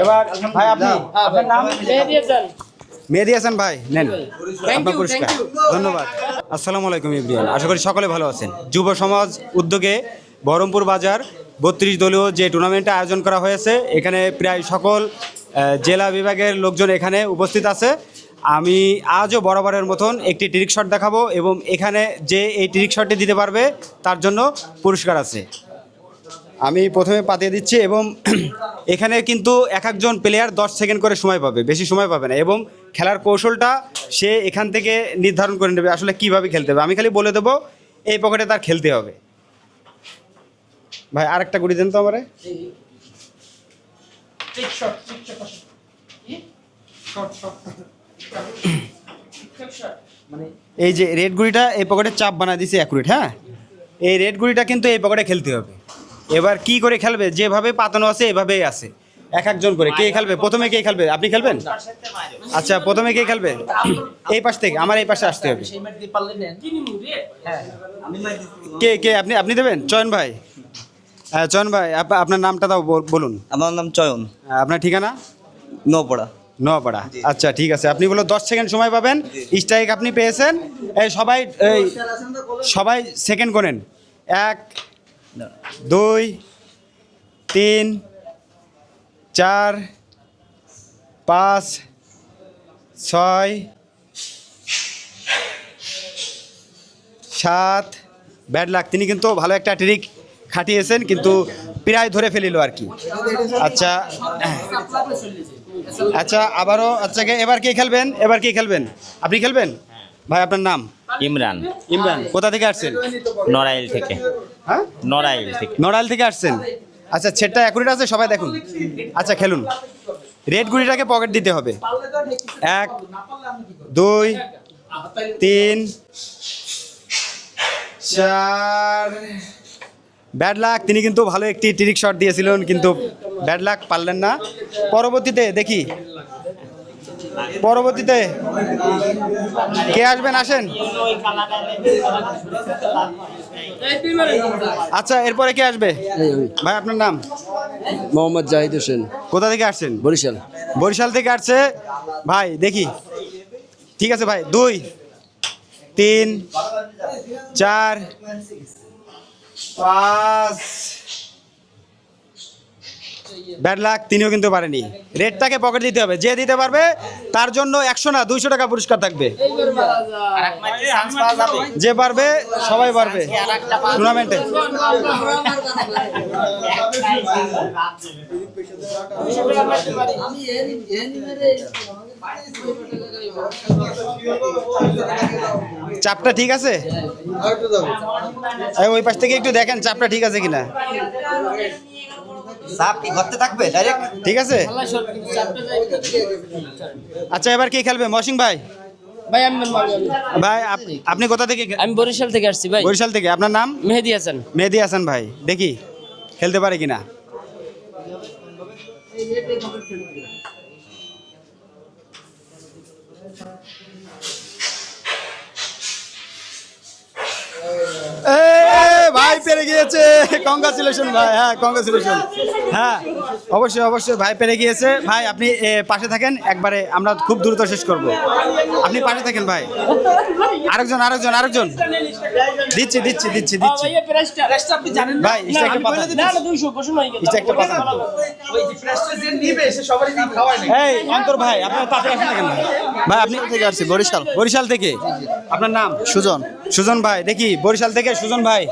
এবার ভাই আপনি আপনার নাম? মেহেদি হাসান। ভাই নেন। আপনার পুরস্কার। ধন্যবাদ। আসসালামু আলাইকুম ইব্রিয়ান আশা করি সকলে ভালো আছেন। যুব সমাজ উদ্যোগে বহরমপুর বাজার বত্রিশ দলীয় যে টুর্নামেন্টটা আয়োজন করা হয়েছে এখানে প্রায় সকল জেলা বিভাগের লোকজন এখানে উপস্থিত আছে। আমি আজও বরাবরের মতন একটি ট্রিক শট দেখাবো এবং এখানে যে এই ট্রিক শটটি দিতে পারবে তার জন্য পুরস্কার আছে। আমি প্রথমে পাতিয়ে দিচ্ছি এবং এখানে কিন্তু এক একজন প্লেয়ার দশ সেকেন্ড করে সময় পাবে বেশি সময় পাবে না এবং খেলার কৌশলটা সে এখান থেকে নির্ধারণ করে নেবে আসলে কীভাবে খেলতে হবে। আমি খালি বলে দেবো এই পকেটে তার খেলতে হবে। ভাই আরেকটা গুড়ি দেন তো আমারে। এই যে রেড গুড়িটা এই পকেটে চাপ বানায় দিছে অ্যাকুরেট হ্যাঁ? এই রেড গুড়িটা কিন্তু এই পকেটে খেলতে হবে। এবার কি করে খেলবে? যেভাবে পাতানো আছে এভাবেই আছে। এক একজন করে। কে খেলবে? প্রথমে কে খেলবে? আপনি খেলবেন? আচ্ছা প্রথমে কে খেলবে? এই পাশ থেকে আমার এই পাশে আসতে হবে। কে কে? আপনি আপনি দেবেন? চয়ন ভাই। হ্যাঁ চয়ন ভাই আপ- আপনার নামটা দাও বলুন। আমার নাম চয়ন। হ্যাঁ, আপনার ঠিকানা? নপড়া নোয়াপাড়া আচ্ছা ঠিক আছে। আপনি বলো দশ সেকেন্ড সময় পাবেন। স্ট্রাইক আপনি পেয়েছেন। এই সবাই এই সবাই সেকেন্ড করেন। এক দুই, তিন, চার, পাঁচ, ছয়, সাত। ব্যাড লাগ তিনি কিন্তু ভালো একটা ট্রিক খাটিয়েছেন, কিন্তু প্রায় ধরে ফেলিল আর কি। আচ্ছা আচ্ছা আবারও আচ্ছা এবার কে খেলবেন? এবার কে খেলবেন? আপনি খেলবেন? ভাই আপনার নাম? ইমরান। ইমরান কোথা থেকে আসছেন? নড়াইল থেকে। হ্যাঁ? নড়াইল থেকে। নড়াইল থেকে আসছেন? আচ্ছা ছেটটা অ্যাকুরেট আছে? সবাই দেখুন। আচ্ছা খেলুন। রেড গুড়িটাকে পকেট দিতে হবে। এক দুই তিন চার। ব্যাড লাক তিনি কিন্তু ভালো একটি ট্রিক শট দিয়েছিলেন কিন্তু ব্যাড লাক পারলেন না। পরবর্তীতে দেখি। পরবর্তীতে কে আসবেন? আসেন। আচ্ছা এরপরে কে আসবে? ভাই আপনার নাম? মোহাম্মদ জাহিদ হোসেন। কোথা থেকে আসছেন? বরিশাল। বরিশাল থেকে আসছে। ভাই দেখি। ঠিক আছে ভাই দুই তিন চার পাঁচ ব্যাড লাক তিনিও কিন্তু পারেনি। রেটটাকে পকেট দিতে হবে। যে দিতে পারবে তার জন্য একশো না দুইশো টাকা পুরস্কার থাকবে। যে পারবে সবাই পারবে। টুর্নামেন্টে চাপটা ঠিক আছে? ওই পাশ থেকে একটু দেখেন চাপটা ঠিক আছে কিনা। সাপ কি ঘরতে থাকবে? ডাইরেক্ট ঠিক আছে। আচ্ছা এবার কি খেলবে? মহসিং ভাই? ভাই আমি ভাই আপ- আপনি কোথা থেকে আমি বরিশাল থেকে আসছি ভাই। বরিশাল থেকে। আপনার নাম? মেহেদি হাসান। মেহেদি হাসান ভাই। দেখি খেলতে পারে কিনা এ, ভাই পেরে গিয়েছে। কংগ্রাচুলেশন ভাই হ্যাঁ কংগ্রাচুলেশন হ্যাঁ অবশ্যই অবশ্যই ভাই পেরে গিয়েছে। ভাই, আপনি পাশে থাকেন, একবারে আমরা খুব দ্রুত শেষ করব। আপনি পাশে থাকেন ভাই। আরেকজন আরেকজন আরেকজন। দিচ্ছি দিচ্ছি দিচ্ছি দিচ্ছি। ভাই এই প্রাইসটা প্রাইসটা আপনি জানেন ভাই স্ট্রাইকে পাঠান। না না 200 বসুন হয়ে গেল স্ট্রাইকটা পাঠান। এই অন্তর ভাই আপনার তাতে আসেন কেন ভাই আপনি থেকে আসছি বরিশাল? বরিশাল থেকে। আপনার নাম? সুজন। সুজন ভাই দেখি বরিশাল থেকে সুজন ভাই।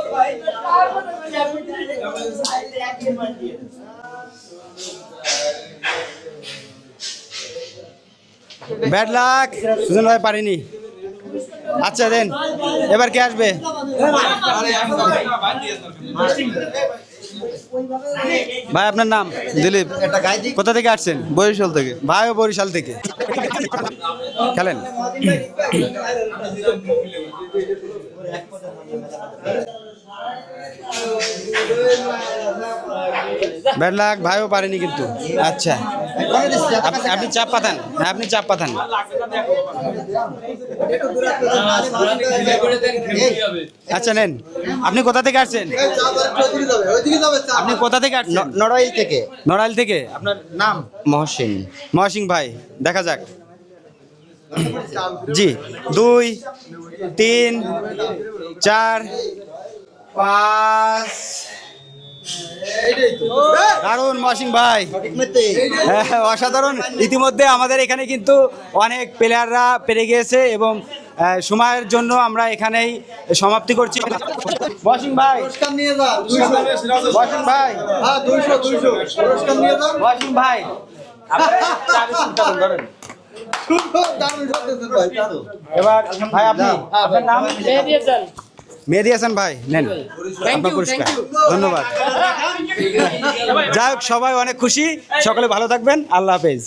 ব্যাড লাক সুজন ভাই পারিনি। আচ্ছা দেন। এবার কে আসবে? ভাই আপনার নাম? দিলীপ। কোথা থেকে আসছেন? বরিশাল থেকে। ভাইও বরিশাল থেকে। খেলেন। ব্যাড ভাইও পারেনি কিন্তু। আচ্ছা। আপনি- চাপ পাঠান। হ্যাঁ আপনি চাপ পাঠান। আচ্ছা নেন। আপনি কোথা থেকে আসছেন? আপনি কোথা থেকে আসছেন? নড়াইল থেকে। নড়াইল থেকে? আপনার নাম? মহসিন। মহাসিং ভাই দেখা যাক। জি দুই তিন চার পাঁচ দারুণ মহাসিং ভাই। হ্যাঁ, অসাধারণ। ইতিমধ্যে আমাদের এখানে কিন্তু অনেক প্লেয়াররা পেরে গিয়েছে এবং সময়ের জন্য আমরা এখানেই সমাপ্তি করছি। মহাসিং ভাই। মহাসিং ভাই। মহাসিং ভাই। ধরেন। এবার ভাই আপনি আপনার নাম? মেহেদি হাসান মেহেদি হাসান ভাই নেন। আপনার পুরস্কার। ধন্যবাদ। যাই হোক সবাই অনেক খুশি। সকলে ভালো থাকবেন। আল্লাহ হাফেজ।